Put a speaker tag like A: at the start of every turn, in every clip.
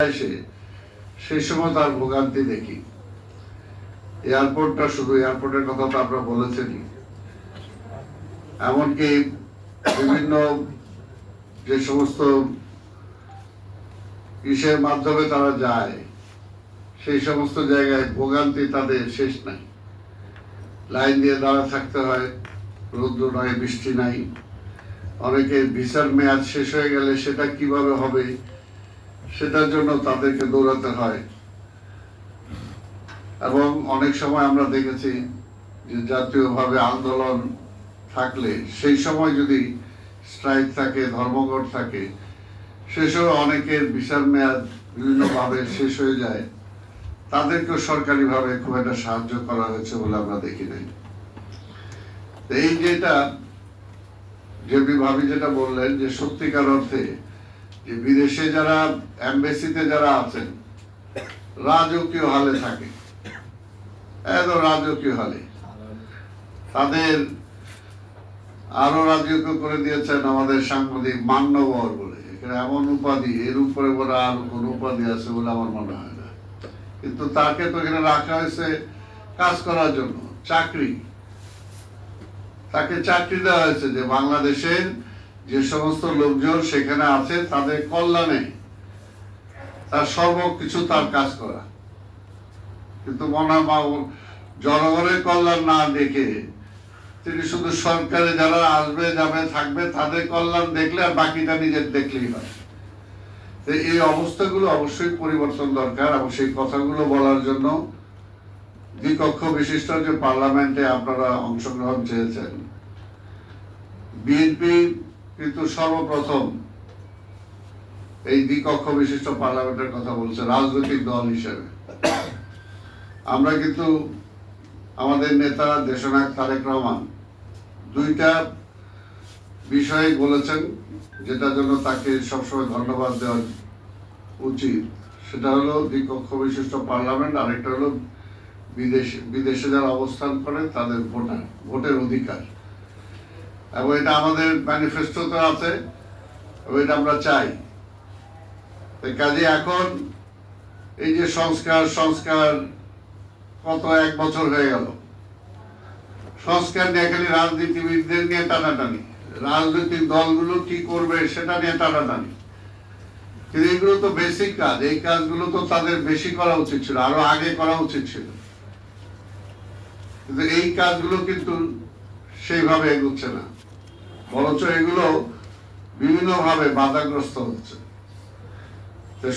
A: এসে সেই সময় তার ভোগান্তি দেখি। এয়ারপোর্টটা শুধু এয়ারপোর্টের কথা তো বলেছেনই। এমনকি বিভিন্ন যে সমস্ত মাধ্যমে তারা যায়, সেই সমস্ত জায়গায় ভোগান্তি তাদের শেষ নাই। লাইন দিয়ে দাঁড়া থাকতে হয়, রৌদ্র নয় বৃষ্টি নাই। অনেকের ভিসার মেয়াদ শেষ হয়ে গেলে সেটা কীভাবে হবে? সেটার জন্য তাদেরকে দৌড়াতে হয়। এবং অনেক সময় আমরা দেখেছি যে জাতীয়ভাবে আন্দোলন থাকলে, সেই সময় যদি স্ট্রাইক থাকে, ধর্মঘট থাকে সে সময় অনেকের বিচার মেয়াদ বিভিন্নভাবে শেষ হয়ে যায়। তাদেরকেও সরকারিভাবে খুব একটা সাহায্য করা হয়েছে বলে আমরা দেখি নাই। এই যেটা যে বিভাবী যেটা বললেন যে সত্যিকার অর্থে যে বিদেশে যারা এমবেসিতে যারা আছেন, রাজকীয় হালে থাকে। একদম রাজকীয় হালে। তাদের আরও রাজকীয় করে দিয়েছেন আমাদের সাংবাদিক মান্যবর বলে। এখানে এমন উপাধি, এর উপরে বলে আর কোন উপাধি আছে বলে আমার মনে হয় না। কিন্তু তাকে তো এখানে রাখা হয়েছে কাজ করার জন্য, চাকরি। তাকে চাকরি দেওয়া হয়েছে যে বাংলাদেশের যে সমস্ত লোকজন সেখানে আছে, তাদের কল্যাণে তার সর্বকিছু তার কাজ করা। কিন্তু মনে মা- জনগণের কল্যাণ না দেখে তিনি শুধু সরকারে যারা আসবে, যাবে, থাকবে, তাদের কল্যাণ দেখলে আর বাকিটা নিজের দেখলেই হয়। এই অবস্থাগুলো অবশ্যই পরিবর্তন দরকার এবং সেই কথাগুলো বলার জন্য দ্বিকক্ষ বিশিষ্ট যে পার্লামেন্টে আপনারা অংশগ্রহণ চেয়েছেন, বিএনপি কিন্তু সর্বপ্রথম এই দ্বিকক্ষ বিশিষ্ট পার্লামেন্টের কথা বলছে রাজনৈতিক দল হিসেবে। আমরা কিন্তু আমাদের নেতা দেশনায়ক তারেক রহমান দুইটা বিষয়ে বলেছেন যেটার জন্য তাকে সবসময় ধন্যবাদ দেওয়া উচিত। সেটা হলো দ্বিকক্ষ বিশিষ্ট পার্লামেন্ট, আরেকটা হলো বিদেশ বিদেশে যারা অবস্থান করেন তাদের ভোটার ভোটের অধিকার। এবং এটা আমাদের ম্যানিফেস্টোতে আছে, এবং এটা আমরা চাই। কাজে এখন এই যে সংস্কার সংস্কার কত এক বছর হয়ে গেল। সংস্কার নিয়ে খালি রাজনীতিবিদদের নিয়ে টানাটানি। রাজনৈতিক দলগুলো কি করবে সেটা নিয়ে টানাটানি। কিন্তু এগুলো তো বেসিক কাজ, এই কাজগুলো তো তাদের বেশি করা উচিত ছিল, আরও আগে করা উচিত ছিল। কিন্তু এই কাজগুলো কিন্তু সেইভাবে এগোচ্ছে না। বরঞ্চ এগুলো বিভিন্নভাবে বাধাগ্রস্ত হচ্ছে।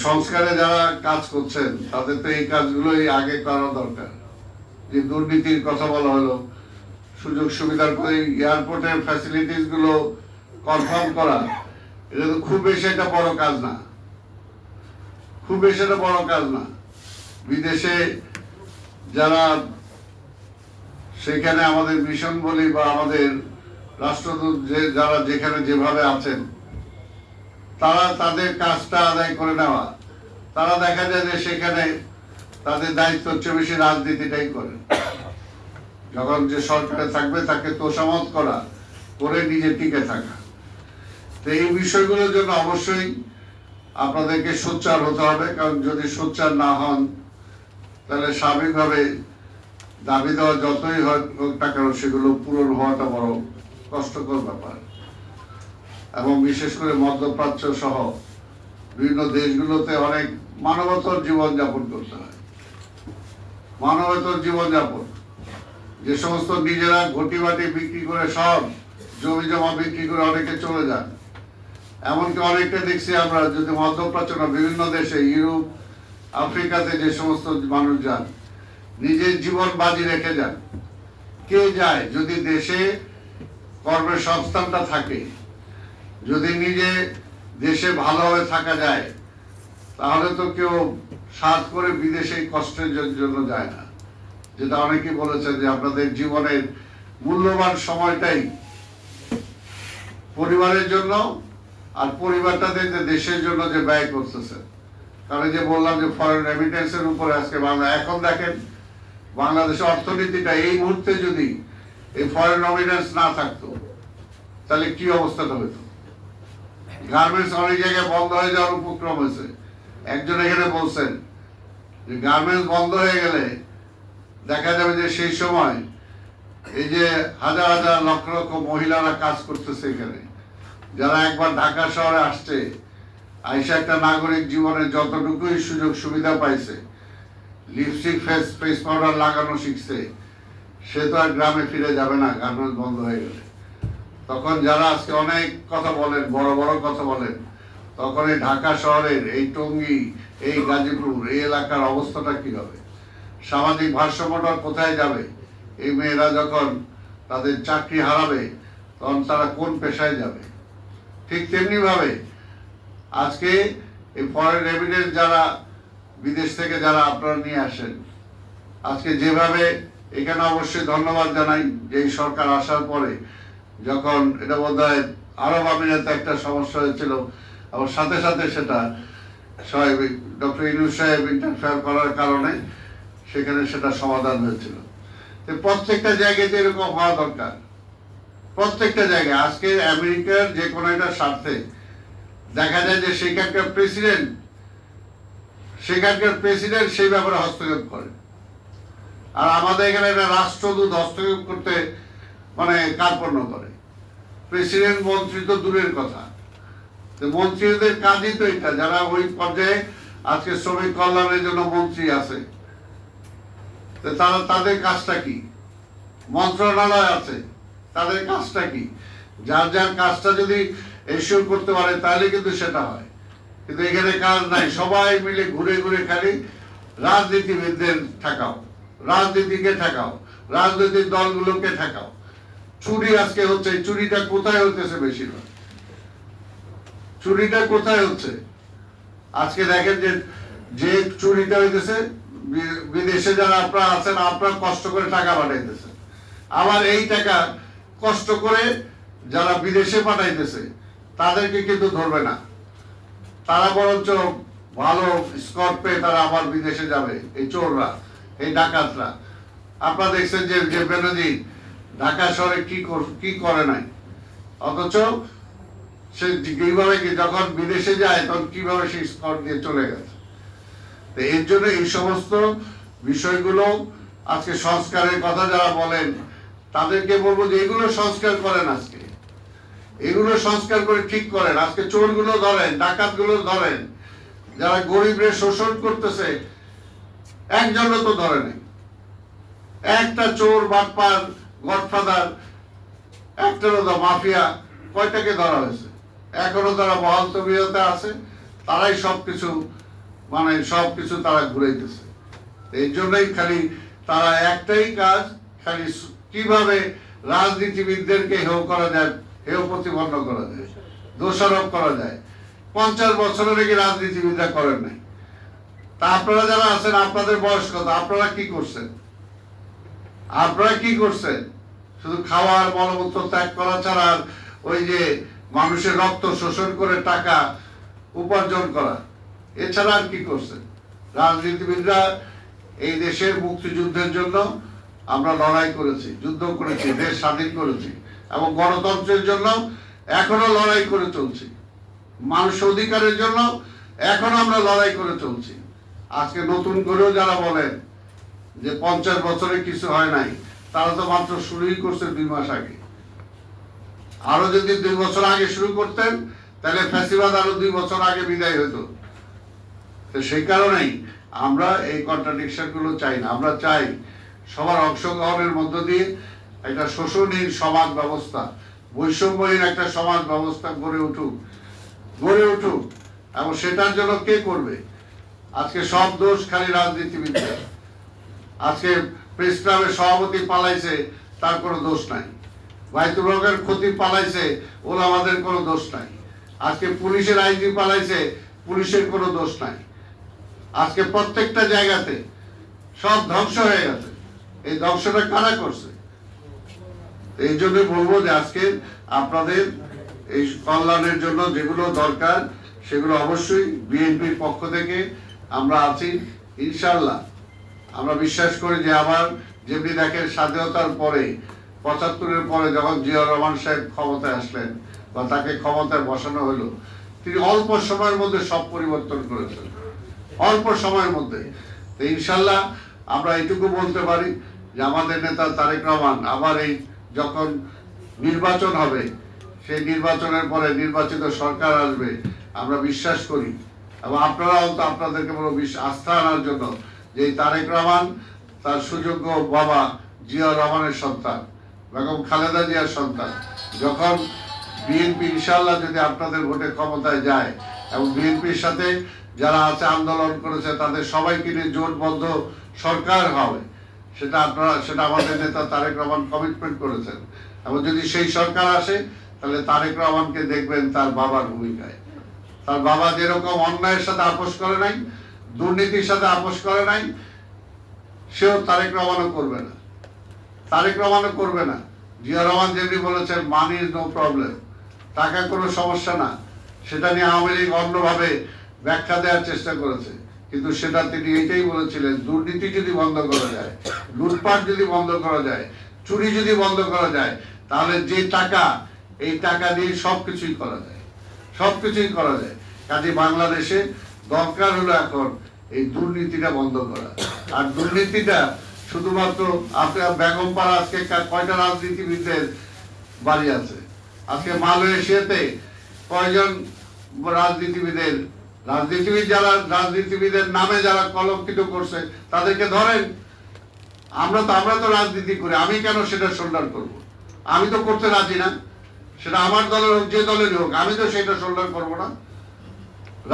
A: সংস্কারে যারা কাজ করছেন, তাদের তো এই কাজগুলোই আগে করা দরকার। যে দুর্নীতির কথা বলা হলো, সুযোগ সুবিধার করে এয়ারপোর্টের ফ্যাসিলিটিসগুলো কনফার্ম করা, এটা তো খুব বেশি একটা বড় কাজ না। খুব বেশি একটা বড় কাজ না। বিদেশে যারা, সেখানে আমাদের মিশন বলি বা আমাদের রাষ্ট্রদূত যে, যারা যেখানে যেভাবে আছেন, তারা তাদের কাজটা আদায় করে নেওয়া। তারা দেখা যায় যে সেখানে তাদের দায়িত্ব হচ্ছে বেশি রাজনীতিটাই করে। যখন যে সরকারে থাকবে, তাকে তোষামত করা, করে নিজে টিকে থাকা। তো এই বিষয়গুলোর জন্য অবশ্যই আপনাদেরকে সোচ্চার হতে হবে, কারণ যদি সোচ্চার না হন, তাহলে স্বাভাবিকভাবে দাবি দেওয়া যতই হোক না কেন, সেগুলো পূরণ হওয়াটা বড় কষ্টকর ব্যাপার। এবং বিশেষ করে মধ্যপ্রাচ্য সহ বিভিন্ন দেশগুলোতে অনেক মানবতর জীবনযাপন করতে হয়। মানবতর জীবনযাপন। যে সমস্ত নিজেরা ঘটি বাটি বিক্রি করে সব জমি জমা বিক্রি করে অনেকে চলে যান। এমনকি অনেকটা দেখছি আমরা যদি মধ্যপ্রাচ্য না বিভিন্ন দেশে, ইউরোপ, আফ্রিকাতে যে সমস্ত মানুষ যান, নিজের জীবন বাজি রেখে যান। কে যায়? যদি দেশে কর্মের সংস্থানটা থাকে। যদি নিজে দেশে ভালোভাবে থাকা যায়, তাহলে তো কেউ সাত করে বিদেশে কষ্টের জন্য যায় না। যেটা অনেকে বলেছেন যে আপনাদের জীবনের মূল্যবান সময়টাই পরিবারের জন্য আর পরিবারটা যে দেশের জন্য যে ব্যয় করতেছে। কারণ যে বললাম যে ফরেন রেমিটেন্সের উপরে আজকে বাংলা, এখন দেখেন বাংলাদেশের অর্থনীতিটা এই মুহূর্তে যদি এই ফরেন রেমিটেন্স না থাকতো, তাহলে কি অবস্থাটা হতো গার্মেন্টস অনেক জায়গায় বন্ধ হয়ে যাওয়ার উপক্রম হয়েছে। একজন এখানে বলছেন যে গার্মেন্টস বন্ধ হয়ে গেলে দেখা যাবে যে সেই সময় এই যে হাজার হাজার লক্ষ লক্ষ মহিলারা কাজ করতেছে এখানে। যারা একবার ঢাকা শহরে আসছে, আইসা একটা নাগরিক জীবনে যতটুকুই সুযোগ সুবিধা পাইছে লিপস্টিক ফেস ফেস পাউডার লাগানো শিখছে সে তো আর গ্রামে ফিরে যাবে না গার্মেন্টস বন্ধ হয়ে গেলে তখন যারা আজকে অনেক কথা বলেন, বড় বড় কথা বলেন, তখন এই ঢাকা শহরের, এই টঙ্গি, এই গাজীপুর, এই এলাকার অবস্থাটা কি হবে? সামাজিক ভারসাম্যটা কোথায় যাবে? এই মেয়েরা যখন তাদের চাকরি হারাবে, তখন তারা কোন পেশায় যাবে? ঠিক তেমনি ভাবে আজকে এই ফরেন এভিডেন্স যারা বিদেশ থেকে যারা আপনারা নিয়ে আসেন, আজকে যেভাবে এখানে অবশ্যই ধন্যবাদ জানাই যে সরকার আসার পরে যখন এটা বোধ হয় আরব আমিরাতে একটা সমস্যা হয়েছিল, এবং সাথে সাথে সেটা সাহেব ডক্টর ইনুস সাহেব ইন্টারফেয়ার করার কারণে সেখানে সেটা সমাধান হয়েছিল। তো প্রত্যেকটা জায়গাতে এরকম হওয়া দরকার। প্রত্যেকটা জায়গায়। আজকে আমেরিকার যে কোনো একটা স্বার্থে দেখা যায় যে সেখানকার প্রেসিডেন্ট সেখানকার প্রেসিডেন্ট সেই ব্যাপারে হস্তক্ষেপ করে। আর আমাদের এখানে একটা রাষ্ট্রদূত হস্তক্ষেপ করতে মানে কার্পণ্য করে। প্রেসিডেন্ট মন্ত্রী তো দূরের কথা। মন্ত্রীদের কাজই তো এটা, যারা ওই পর্যায়ে আজকে শ্রমিক কল্যাণের জন্য মন্ত্রী আছে। তারা, তাদের কাজটা কি? মন্ত্রণালয় আছে, তাদের কাজটা কি? যার যার কাজটা যদি এসিওর করতে পারে, তাহলে কিন্তু সেটা হয়। কিন্তু এখানে কাজ নাই, সবাই মিলে ঘুরে ঘুরে খালি রাজনীতিবিদদের ঠেকাও। রাজনীতিকে ঠেকাও, রাজনৈতিক দলগুলোকে ঠেকাও। চুরি আজকে হচ্ছে চুরিটা কোথায় হতেছে বেশিরভাগ? চুরিটা কোথায় হচ্ছে? আজকে দেখেন যে যে চুরিটা হইতেছে বিদেশে যারা আপনারা আছেন, আপনারা কষ্ট করে টাকা পাঠাইতেছে। আবার এই টাকা কষ্ট করে যারা বিদেশে পাঠাইতেছে, তাদেরকে কিন্তু ধরবে না। তারা বরঞ্চ ভালো স্কট পেয়ে তারা আবার বিদেশে যাবে, এই চোররা। এই ডাকাতরা। আপনারা দেখছেন যে যে বেনজির ঢাকা শহরে কি কি করে নাই? অথচ সে কীভাবে যখন বিদেশে যায়, তখন কীভাবে সেই স্কট দিয়ে চলে গেছে? তো এর জন্য এই সমস্ত বিষয়গুলো আজকে সংস্কারের কথা যারা বলেন, তাদেরকে বলব যে এগুলো সংস্কার করেন আজকে। এগুলো সংস্কার করে ঠিক করেন। আজকে চোরগুলো ধরেন, ডাকাতগুলো ধরেন। যারা গরিবরে শোষণ করতেছে একজনও তো ধরে নেই। একটা চোর বাটপার গডফাদার একটা তো মাফিয়া, কয়টাকে ধরা হয়েছে? এখনও তারা বহাল তবিয়তে আছে, তারাই সবকিছু মানে সবকিছু তারা ঘুরাইতেছে এই জন্যই খালি তারা একটাই কাজ, খালি কীভাবে রাজনীতিবিদদেরকে হেয় করা যায় হেয় প্রতিপন্ন করা যায়, দোষারোপ করা যায়। পঞ্চাশ বছরের কি রাজনীতিবিদরা করেন নাই। তা আপনারা যারা আছেন, আপনাদের বয়স কত? আপনারা কি করছেন? আপনারা কি করছেন? শুধু খাওয়ার, মলমূত্র ত্যাগ করা ছাড়া ওই যে মানুষের রক্ত শোষণ করে টাকা উপার্জন করা, এছাড়া আর কি করছেন? রাজনীতিবিদরা এই দেশের মুক্তিযুদ্ধের জন্য আমরা লড়াই করেছি, যুদ্ধ করেছি, দেশ স্বাধীন করেছি এবং গণতন্ত্রের জন্য এখনও লড়াই করে চলছি। মানুষ অধিকারের জন্য এখনও আমরা লড়াই করে চলছি। আজকে নতুন করেও যারা বলেন যে পঞ্চাশ বছরে কিছু হয় নাই, তারা তো মাত্র শুরুই করছে দুই মাস আগে। আরও যদি দুই বছর আগে শুরু করতেন, তাহলে ফ্যাসিবাদ আরও দুই বছর আগে বিদায় হতো। তো সেই কারণেই আমরা এই কন্ট্রাডিকশনগুলো চাই না। আমরা চাই সবার অংশগ্রহণের মধ্য দিয়ে একটা শোষণহীন সমাজ ব্যবস্থা, বৈষম্যহীন একটা সমাজ ব্যবস্থা গড়ে উঠুক গড়ে উঠুক। এবং সেটার জন্য কে করবে? আজকে সব দোষ খালি রাজনীতিবিদদের। আজকে প্রেস ক্লাবের সভাপতি পালাইছে, তার কোনো দোষ নাই। বাইতুল হকের ক্ষতি পালাইছে, ওর আমাদের কোনো দোষ নাই। আজকে পুলিশের আইজি পালাইছে, পুলিশের কোনো দোষ নাই। আজকে প্রত্যেকটা জায়গাতে সব ধ্বংস হয়ে গেছে। এই ধ্বংসটা কারা করছে? এই জন্য বলব যে আজকে আপনাদের এই কল্যাণের জন্য যেগুলো দরকার, সেগুলো অবশ্যই বিএনপির পক্ষ থেকে আমরা আছি ইনশাল্লাহ আমরা বিশ্বাস করি যে আবার যেমনি দেখেন স্বাধীনতার পরে, পঁচাত্তরের পরে যখন জিয়া রহমান সাহেব ক্ষমতায় আসলেন বা তাকে ক্ষমতায় বসানো হলো, তিনি অল্প সময়ের মধ্যে সব পরিবর্তন করেছেন। অল্প সময়ের মধ্যে। তো ইনশাল্লাহ আমরা এটুকু বলতে পারি যে আমাদের নেতা তারেক রহমান আবার এই যখন নির্বাচন হবে, সেই নির্বাচনের পরে নির্বাচিত সরকার আসবে, আমরা বিশ্বাস করি এবং আপনারাও তো আপনাদেরকে বড় বিশ- আস্থা আনার জন্য। যে তারেক রহমান, তার সুযোগ্য বাবা জিয়া রহমানের সন্তান, বেগম খালেদা জিয়ার সন্তান। যখন বিএনপি ইনশাল্লাহ যদি আপনাদের ভোটে ক্ষমতায় যায় এবং বিএনপির সাথে যারা আছে আন্দোলন করেছে, তাদের সবাইকে নিয়ে জোটবদ্ধ সরকার হবে, সেটা আপনারা, সেটা আমাদের নেতা তারেক রহমান কমিটমেন্ট করেছেন। এবং যদি সেই সরকার আসে, তাহলে তারেক রহমানকে দেখবেন তার বাবার ভূমিকায়। তার বাবা যেরকম অন্যায়ের সাথে আপোষ করে নাই, দুর্নীতির সাথে আপোষ করে নাই, সেও তারেক রহমানও করবে না। তারেক রহমানও করবে না। জিয়া রহমান যেমনি বলেছেন মানি ইজ নো প্রবলেম টাকা কোনো সমস্যা না। সেটা নিয়ে আওয়ামী লীগ অন্যভাবে ব্যাখ্যা দেওয়ার চেষ্টা করেছে। কিন্তু সেটা তিনি এটাই বলেছিলেন, দুর্নীতি যদি বন্ধ করা যায়, লুটপাট যদি বন্ধ করা যায়, চুরি যদি বন্ধ করা যায়, তাহলে যে টাকা, এই টাকা দিয়ে সব কিছুই করা যায়। সব কিছুই করা যায়। কাজে বাংলাদেশে দরকার হলো এখন এই দুর্নীতিটা বন্ধ করা। আর দুর্নীতিটা শুধুমাত্র আপনার বেগম পাড়া আজকে কয়টা রাজনীতিবিদদের বাড়ি আছে? আজকে মালয়েশিয়াতে কয়জন রাজনীতিবিদের রাজনীতিবিদ যারা রাজনীতিবিদের নামে যারা কলঙ্কিত করছে, তাদেরকে ধরেন, আমরা তো আমরা তো রাজনীতি করি, আমি কেন সেটা সন্ধান করব? আমি তো করতে রাজি না। সেটা আমার দলের হোক, যে দলেরই হোক, আমি তো সেটা শোল্ডার করব না।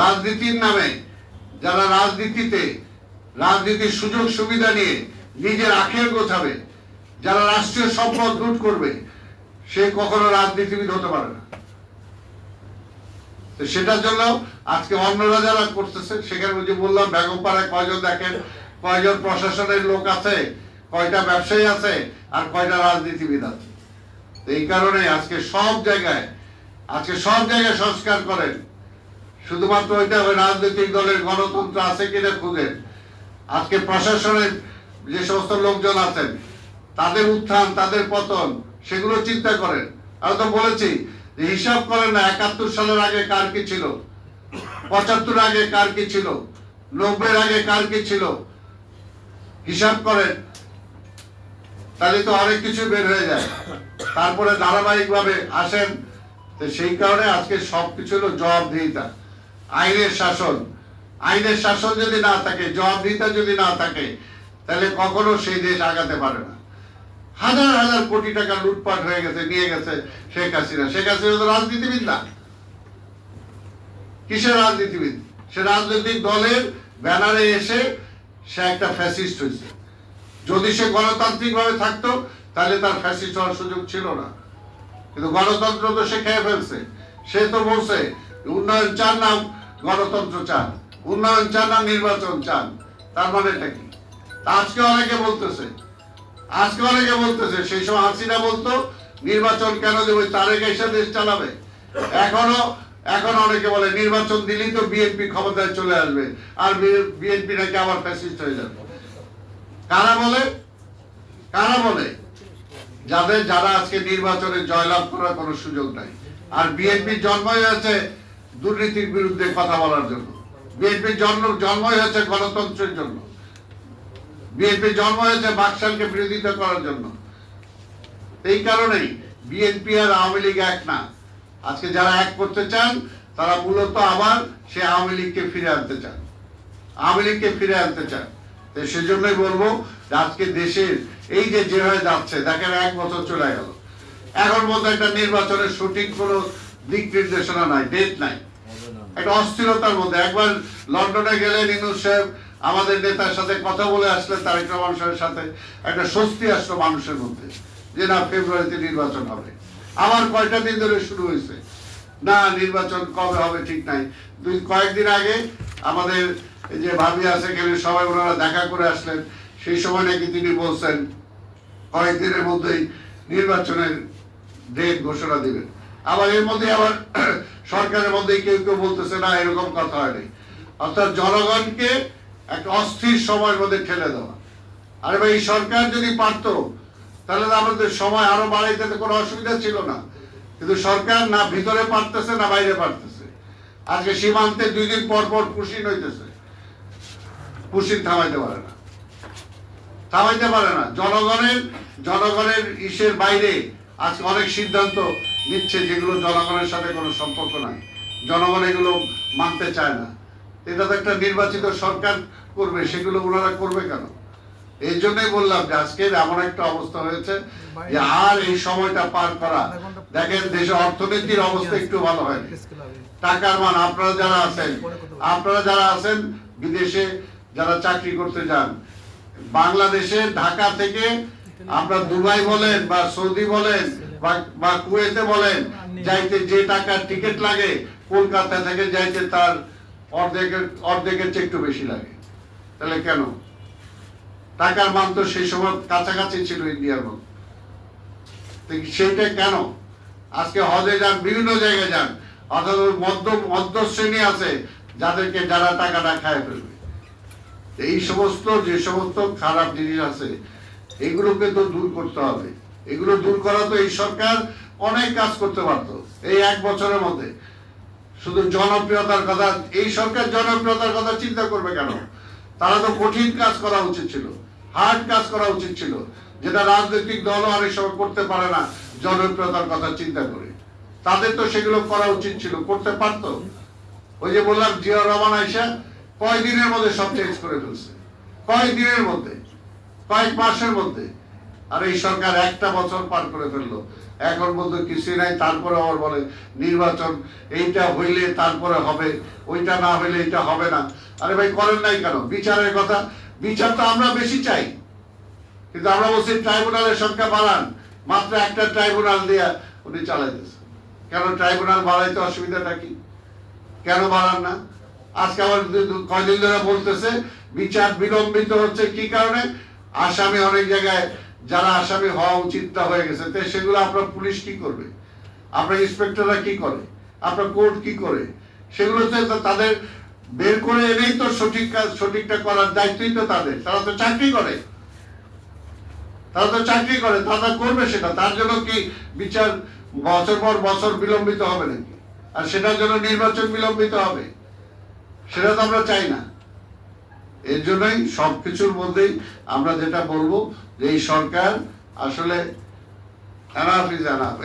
A: রাজনীতির নামে যারা রাজনীতিতে, রাজনীতির সুযোগ সুবিধা নিয়ে নিজের আখের গোছাবে, যারা রাষ্ট্রীয় সম্পদ লুট করবে, সে কখনো রাজনীতিবিদ হতে পারে না। তো সেটার জন্য আজকে অন্যরা যারা করতেছে, সেখানে যে বললাম, বেগম পাড়ায় কয়জন দেখেন, কয়জন প্রশাসনের লোক আছে, কয়টা ব্যবসায়ী আছে, আর কয়টা রাজনীতিবিদ আছে। এই কারণে আজকে সব জায়গায়, আজকে সব জায়গায় সংস্কার করেন। শুধুমাত্র ওইটা ওই রাজনৈতিক দলের গণতন্ত্র আছে কিনা খুঁজেন আজকে প্রশাসনের যে সমস্ত লোকজন আছেন, তাদের উত্থান, তাদের পতন, সেগুলো চিন্তা করেন। আমি তো বলেছি যে হিসাব করেন না, একাত্তর সালের আগে কার কি ছিল? পঁচাত্তর আগে কার কি ছিল? নব্বই আগে কার কি ছিল? হিসাব করেন। তাহলে তো অনেক কিছু বের হয়ে যায়। তারপরে ধারাবাহিক ভাবে আসেন সেই কারণে আজকে সবকিছু হলো জবাবদিহিতা। আইনের শাসন। আইনের শাসন যদি না থাকে, জবাবদিহিতা যদি না থাকে, তাহলে কখনো সেই দেশ আগাতে পারে না। হাজার হাজার কোটি টাকা লুটপাট হয়ে গেছে, নিয়ে গেছে শেখ হাসিনা। শেখ হাসিনা তো রাজনীতিবিদ না। কিসের রাজনীতিবিদ? সে রাজনৈতিক দলের ব্যানারে এসে সে একটা ফ্যাসিস্ট হয়েছে। যদি সে গণতান্ত্রিক ভাবে থাকতো, তাহলে তার ফ্যাসিস্ট হওয়ার সুযোগ ছিল না। কিন্তু গণতন্ত্র তো সে খেয়ে ফেলছে। সে তো বলছে, উন্নয়ন চান না, গণতন্ত্র চান। উন্নয়ন চান না, নির্বাচন চান। তার মানে এটা কি আজকে অনেকে বলতেছে। আজকে অনেকে বলতেছে, সেই সময় হাসিনা বলতো, নির্বাচন কেন দেবে? তারেক এসে দেশ চালাবে। এখনও, এখন অনেকে বলে, নির্বাচন দিলেই তো বিএনপি ক্ষমতায় চলে আসবে। আর বিএনপি নাকি আবার ফ্যাসিস্ট হয়ে যাবে। কারা বলে? কারা বলে? যাদের যারা আজকে নির্বাচনে জয়লাভ করার কোনো সুযোগ নাই। আর বিএনপি জন্মই হয়েছে দুর্নীতির বিরুদ্ধে কথা বলার জন্য। বিএনপির জন্ম, জন্মই হয়েছে গণতন্ত্রের জন্য। বিএনপি জন্ম হয়েছে বাকশালকে বিরোধিতা করার জন্য। এই কারণেই বিএনপি আর আওয়ামী লীগ এক না। আজকে যারা এক করতে চান, তারা মূলত আবার সে আওয়ামী লীগকে ফিরে আনতে চান। আওয়ামী লীগকে ফিরে আনতে চান। তো সেজন্যই বলব আজকে দেশের এই যে যেভাবে যাচ্ছে, দেখেন এক বছর চলে গেল। এখন মতো একটা নির্বাচনের সঠিক কোনো দিক নির্দেশনা নাই ডেট নাই। একটা অস্থিরতার মধ্যে। একবার লন্ডনে গেলে নিনুস সাহেব, আমাদের নেতার সাথে কথা বলে আসলেন, তারেক রহমান সাথে। একটা স্বস্তি আসলো মানুষের মধ্যে যে না, ফেব্রুয়ারিতে নির্বাচন হবে। আবার কয়টা দিন ধরে শুরু হয়েছে? না, নির্বাচন কবে হবে ঠিক নাই। দুই কয়েকদিন আগে আমাদের যে ভাবি আছে এখানে সবাই ওনারা দেখা করে আসলেন। সেই সময় নাকি তিনি বলছেন, কয়েকদিনের মধ্যেই নির্বাচনের ডেট ঘোষণা দিবেন। আবার এর মধ্যে আবার সরকারের মধ্যে কেউ কেউ বলতেছে, না, এরকম কথা হয়নি। অর্থাৎ জনগণকে একটা অস্থির সময়ের মধ্যে ঠেলে দেওয়া। আরে ভাই সরকার যদি পারতো, তাহলে আমাদের সময় আরও বাড়াইতে কোনো অসুবিধা ছিল না। কিন্তু সরকার না ভিতরে পারতেছে, না বাইরে পারতেছে। আজকে সীমান্তে দুই দিন পর পর খুশি হইতেছে। খুশি থামাইতে পারে না। থামাইতে পারে না। জনগণের জনগণের ইসের বাইরে আজকে অনেক সিদ্ধান্ত নিচ্ছে যেগুলো জনগণের সাথে কোনো সম্পর্ক নাই। জনগণ এগুলো মানতে চায় না। এটা তো একটা নির্বাচিত সরকার করবে, সেগুলো ওনারা করবে কেন? এই জন্যই বললাম যে আজকের এমন একটা অবস্থা হয়েছে যে আর এই সময়টা পার করা। দেখেন দেশে অর্থনীতির অবস্থা একটু ভালো হয়নি। টাকার মান আপনারা যারা আছেন, আপনারা যারা আছেন, বিদেশে যারা চাকরি করতে যান, বাংলাদেশে ঢাকা থেকে আমরা দুবাই বলেন বা সৌদি বলেন বা- কুয়েতে বলেন, যাইতে যে টাকার টিকিট লাগে, কলকাতা থেকে যাইতে তার অর্ধেকের অর্ধেকের চেয়ে একটু বেশি লাগে। তাহলে কেন? টাকার মান তো সেই সময় কাছাকাছি ছিল ইন্ডিয়ার মতো। সেইটা কেন? আজকে হজে যান, বিভিন্ন জায়গায় যান শ্রেণি আছে, যাদেরকে যারা টাকাটা খায় ফেলবে। এই সমস্ত, যে সমস্ত খারাপ জিনিস আছে, এগুলোকে তো দূর করতে হবে। এগুলো দূর করা তো এই সরকার অনেক কাজ করতে পারতো, এই এক বছরের মধ্যে। শুধু জনপ্রিয়তার কথা, এই সরকার জনপ্রিয়তার কথা চিন্তা করবে কেন? তারা তো কঠিন কাজ করা উচিত ছিল, হার্ড কাজ করা উচিত ছিল, যেটা রাজনৈতিক দলও অনেক সময় করতে পারে না, জনপ্রিয়তার কথা চিন্তা করে। তাদের তো সেগুলো করা উচিত ছিল, করতে পারতো। ওই যে বললাম, জিয়া রহমান আইসা কয় দিনের মধ্যে সব চেঞ্জ করে ফেলছে? কয় দিনের মধ্যে? কয়েক মাসের মধ্যে। আর এই সরকার একটা বছর পার করে ফেলল। এখন পর্যন্ত কিছুই নাই, তারপরে আবার বলে, নির্বাচন এইটা হইলে তারপরে হবে, ওইটা না হইলে এটা হবে না। আরে ভাই, করেন নাই কেন? বিচারের কথা, বিচার তো আমরা বেশি চাই। কিন্তু আমরা বলছি, ট্রাইব্যুনালের সংখ্যা বাড়ান। মাত্র একটা ট্রাইব্যুনাল দিয়া উনি চালাই চালাইতেছে। কেন ট্রাইব্যুনাল বাড়াইতে অসুবিধাটা কি? কেন বাড়ান না? আজকে আবার কয়দিন ধরে বলতেছে, বিচার বিলম্বিত হচ্ছে কি কারণে? আসামি অনেক জায়গায়, যারা আসামি হওয়া উচিত তা হয়ে গেছে, তো সেগুলো আপনার পুলিশ কি করবে? আপনার ইন্সপেক্টররা কি করে? আপনার কোর্ট কি করে? সেগুলো তো তাদের বের করে এনেই তো সঠিক কাজ সঠিকটা করার দায়িত্বই তো তাদের। তারা তো চাকরি করে। তারা তো চাকরি করে, তারা করবে সেটা। তার জন্য কি বিচার বছর পর বছর বিলম্বিত হবে নাকি? আর সেটার জন্য নির্বাচন বিলম্বিত হবে? সেটা তো আমরা চাই না। এর জন্যই সবকিছুর মধ্যেই আমরা যেটা বলব যে এই সরকার আসলে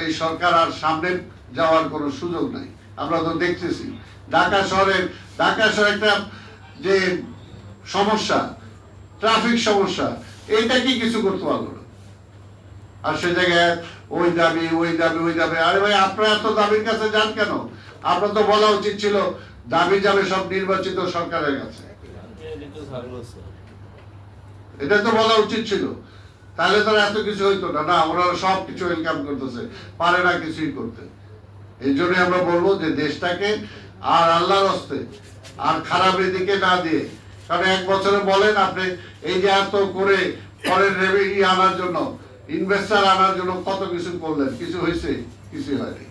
A: এই সরকার আর সামনে যাওয়ার কোনো সুযোগ নাই। আমরা তো দেখতেছি। ঢাকা শহরের ঢাকা শহর একটা যে সমস্যা ট্রাফিক সমস্যা, এইটা কি কিছু করতে পারল না? আর সে জায়গায় ওই দাবি ওই দাবি ওই দাবি। আরে ভাই, আপনারা এত দাবির কাছে যান কেন? আপনার তো বলা উচিত ছিল, দাবি যাবে সব নির্বাচিত সরকারের কাছে। এটা তো বলা উচিত ছিল। তাহলে তো আর এত কিছু হইতো না। না ওনারা সব কিছু ওয়েলকাম করতেছে। পারে না কিছুই করতে। এই জন্য আমরা বলব যে দেশটাকে আর আল্লাহর হস্তে আর খারাপের দিকে না দিয়ে। কারণ এক বছরে বলেন আপনি, এই যে এত করে ফরেন রেভিনিউ আনার জন্য ইনভেস্টার আনার জন্য কত কিছু করলেন? কিছু হয়েছে? কিছু হয়নি।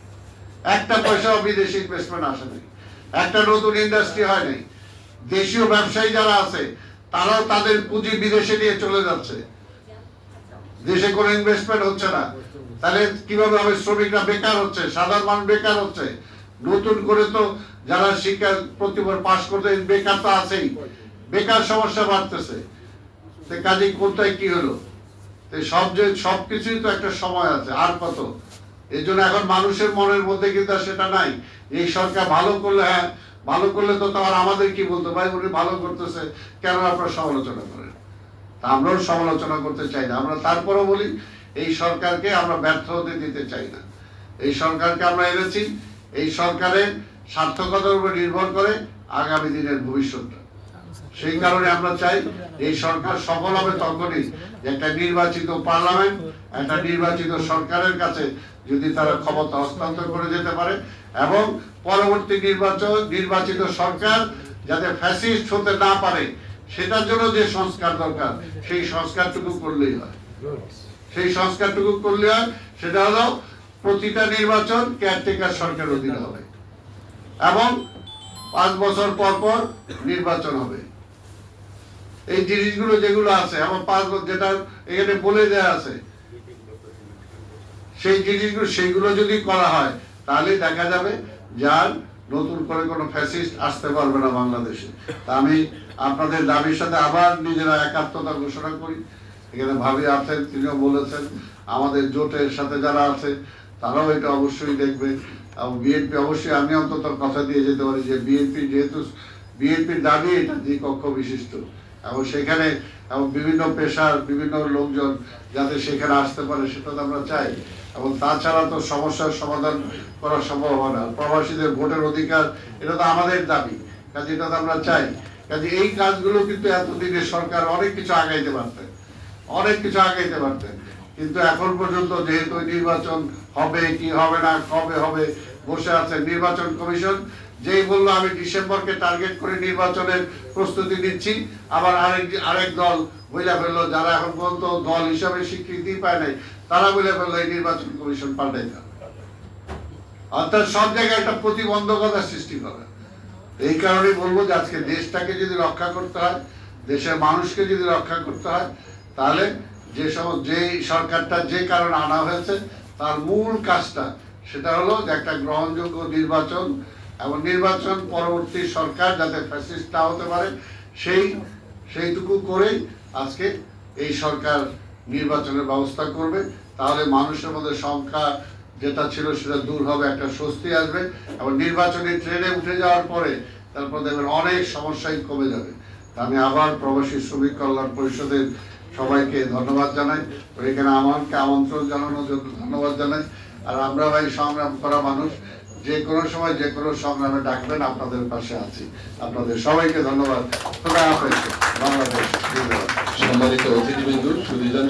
A: একটা পয়সাও বিদেশি ইনভেস্টমেন্ট আসে নাই। একটা নতুন ইন্ডাস্ট্রি হয় নাই। দেশীয় ব্যবসায়ী যারা আছে, তারাও তাদের পুঁজি বিদেশে নিয়ে চলে যাচ্ছে। দেশে কোনো ইনভেস্টমেন্ট হচ্ছে না। তাহলে কীভাবে হবে? শ্রমিকরা বেকার হচ্ছে, সাধারণ মানুষ বেকার হচ্ছে। নতুন করে তো যারা শিক্ষা প্রতিবার পাশ করতে বেকার তো আছেই। বেকার সমস্যা বাড়তেছে। কাজে কোনটায় কি হলো? তো সব যে, সব কিছুই তো একটা সময় আছে, আর কত? এই জন্য এখন মানুষের মনের মধ্যে কিন্তু সেটা নাই। এই সরকার ভালো করলে হ্যাঁ ভালো করলে তো তোমার আমাদের কি বলতো? ভাই, উনি ভালো করতেছে, কেন আপনারা সমালোচনা করেন? তা আমরাও সমালোচনা করতে চাই না। আমরা তারপরও বলি, এই সরকারকে আমরা ব্যর্থ হতে দিতে চাই না। এই সরকারকে আমরা এনেছি, এই সরকারের সার্থকতার উপর নির্ভর করে আগামী দিনের ভবিষ্যৎটা। সেই কারণে আমরা চাই এই সরকার সফল হবে তখনই একটা নির্বাচিত পার্লামেন্ট, একটা নির্বাচিত সরকারের কাছে যদি তারা ক্ষমতা হস্তান্তর করে যেতে পারে এবং পরবর্তী নির্বাচন নির্বাচিত সরকার যাতে ফ্যাসিস্ট হতে না পারে, সেটার জন্য যে সংস্কার দরকার, সেই সংস্কারটুকু করলেই হয়। সেই সংস্কারটুকু করলে হয়, সেটা হলো প্রতিটা নির্বাচন কেয়ারটেকার সরকার অধীনে হবে এবং পাঁচ বছর পর পর নির্বাচন হবে। এই জিনিসগুলো যেগুলো আছে, আমার বছর যেটা এখানে বলে দেয়া আছে, সেই জিনিসগুলো, সেইগুলো যদি করা হয়, তাহলে দেখা যাবে যার নতুন করে কোনো ফ্যাসিস্ট আসতে পারবে না বাংলাদেশে। তা আমি আপনাদের দাবির সাথে আবার নিজেরা একাত্মতা ঘোষণা করি। এখানে ভাবি আছেন, তিনিও বলেছেন, আমাদের জোটের সাথে যারা আছে, তারাও এটা অবশ্যই দেখবে। এবং বিএনপি, অবশ্যই আমি অন্তত কথা দিয়ে যেতে পারি যে বিএনপি যেহেতু, বিএনপির দাবি এটা দ্বিকক্ষ বিশিষ্ট। এবং সেখানে এবং বিভিন্ন পেশার বিভিন্ন লোকজন যাতে সেখানে আসতে পারে, সেটা তো আমরা চাই। এবং তাছাড়া তো সমস্যার সমাধান করা সম্ভব হয় না। প্রবাসীদের ভোটের অধিকার, এটা তো আমাদের দাবি। কাজে এটা তো আমরা চাই। কাজে এই কাজগুলো কিন্তু এতদিনে সরকার অনেক কিছু আগাইতে পারতেন। অনেক কিছু আগাইতে পারতেন। কিন্তু এখন পর্যন্ত যেহেতু নির্বাচন হবে, কি হবে না, কবে হবে, বসে আছে নির্বাচন কমিশন। যেই বলল, আমি ডিসেম্বরকে টার্গেট করে নির্বাচনের প্রস্তুতি নিচ্ছি। আবার আরেক আরেক দল বইলা ফেলল, যারা এখন পর্যন্ত দল হিসাবে স্বীকৃতি পায় নাই, তারা বলে ফেলল, এই নির্বাচন কমিশন পাল্টাইতে হবে অর্থাৎ সব জায়গায় একটা প্রতিবন্ধকতা সৃষ্টি করে। এই কারণেই বলব যে আজকে দেশটাকে যদি রক্ষা করতে হয়, দেশের মানুষকে যদি রক্ষা করতে হয়, তাহলে যে সমস্ত যে সরকারটা যে কারণে আনা হয়েছে, তার মূল কাজটা সেটা হলো যে একটা গ্রহণযোগ্য নির্বাচন এবং নির্বাচন পরবর্তী সরকার যাতে ফ্যাসিস্ট না হতে পারে, সেই, সেইটুকু করেই আজকে এই সরকার নির্বাচনের ব্যবস্থা করবে। তাহলে মানুষের মধ্যে সংখ্যা যেটা ছিল সেটা দূর হবে, একটা স্বস্তি আসবে। এবং নির্বাচনী ট্রেনে উঠে যাওয়ার পরে তারপর দেখবেন অনেক সমস্যাই কমে যাবে। আমি আবার প্রবাসী শ্রমিক কল্যাণ পরিষদের সবাইকে ধন্যবাদ জানাই। এখানে আমাকে আমন্ত্রণ জানানোর জন্য ধন্যবাদ জানাই। আর আমরা ভাই সংগ্রাম করা মানুষ যে কোনো সময় যে কোনো সংগ্রামে ডাকবেন, আপনাদের পাশে আছি। আপনাদের সবাইকে ধন্যবাদ। বাংলাদেশ।
B: সম্মানিত অতিথিবৃন্দ সুদীজন